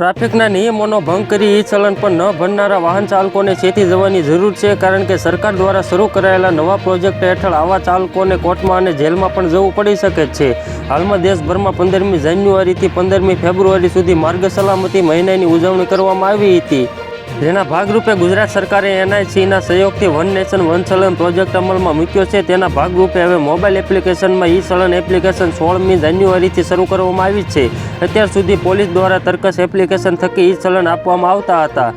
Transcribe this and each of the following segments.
ટ્રાફિકના નિયમોનો ભંગ કરી ઈ ચલણ પણ ન ભરનારા વાહન ચાલકોને ચેતી જવાની જરૂર છે કારણ કે સરકાર દ્વારા શરૂ કરાયેલા નવા પ્રોજેક્ટ હેઠળ આવા ચાલકોને કોર્ટમાં અને જેલમાં પણ જવું પડી શકે છે. હાલમાં દેશભરમાં પંદરમી જાન્યુઆરીથી પંદરમી ફેબ્રુઆરી સુધી માર્ગ સલામતી મહિનાની ઉજવણી કરવામાં આવી હતી. જેના ભાગરૂપે ગુજરાત સરકારે એનઆઈસીના સહયોગથી one nation, one challan project અમલમાં મૂક્યો છે. તેના ભાગરૂપે હવે મોબાઈલ એપ્લિકેશનમાં ઈ સલન એપ્લિકેશન સોળમી જાન્યુઆરીથી શરૂ કરવામાં આવી છે. અત્યાર સુધી પોલીસ દ્વારા તર્કસ એપ્લિકેશન થકી ઈ ચલણ આપવામાં આવતા હતા.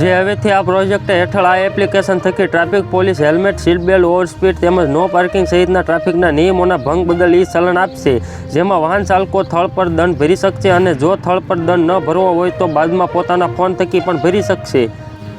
જે હવેથી આ પ્રોજેક્ટ હેઠળ આ એપ્લિકેશન થકી traffic police helmet, seat belt over speed તેમજ નો પાર્કિંગ સહિતના ટ્રાફિકના નિયમોના ભંગ બદલ ઈ ચલણ આપશે. જેમાં વાહન ચાલકો થળ પર દંડ ભરી શકશે અને જો થળ પર દંડ ન ભરવો હોય તો બાદમાં પોતાના ફોન થકી પણ ભરી શકશે.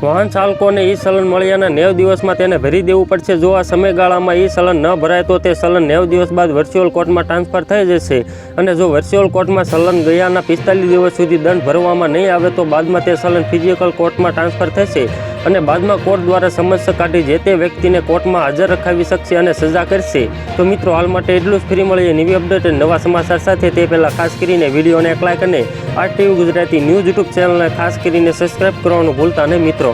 વાહન ચાલકોને ઈ ચલણ મળ્યાના નેવ દિવસમાં તેને ભરી દેવું પડશે. જો આ સમયગાળામાં ઈ સલન ન ભરાય, તો તે સલન નેવ દિવસ બાદ વર્ચ્યુઅલ કોર્ટમાં ટ્રાન્સફર થઈ જશે. અને જો વર્ચ્યુઅલ કોર્ટમાં સલન ગયાના પિસ્તાલીસ દિવસ સુધી દંડ ભરવામાં નહીં આવે, તો બાદમાં તે સલન ફિઝિકલ કોર્ટમાં ટ્રાન્સફર થશે. અને બાદમાં કોર્ટ દ્વારા સમસ્યા કાઢી જે તે વ્યક્તિને કોર્ટમાં હાજર રખાવી શકશે અને સજા કરશે. તો મિત્રો, હાલ માટે એટલું જ. ફ્રી મળીએ નવી અપડેટ નવા સમાચાર સાથે. તે પહેલાં ખાસ કરીને વિડીયોને એક લાઇક અને R TV Gujarati news YouTube ચેનલને ખાસ કરીને સબસ્ક્રાઈબ કરવાનું ભૂલતા નહીં મિત્રો.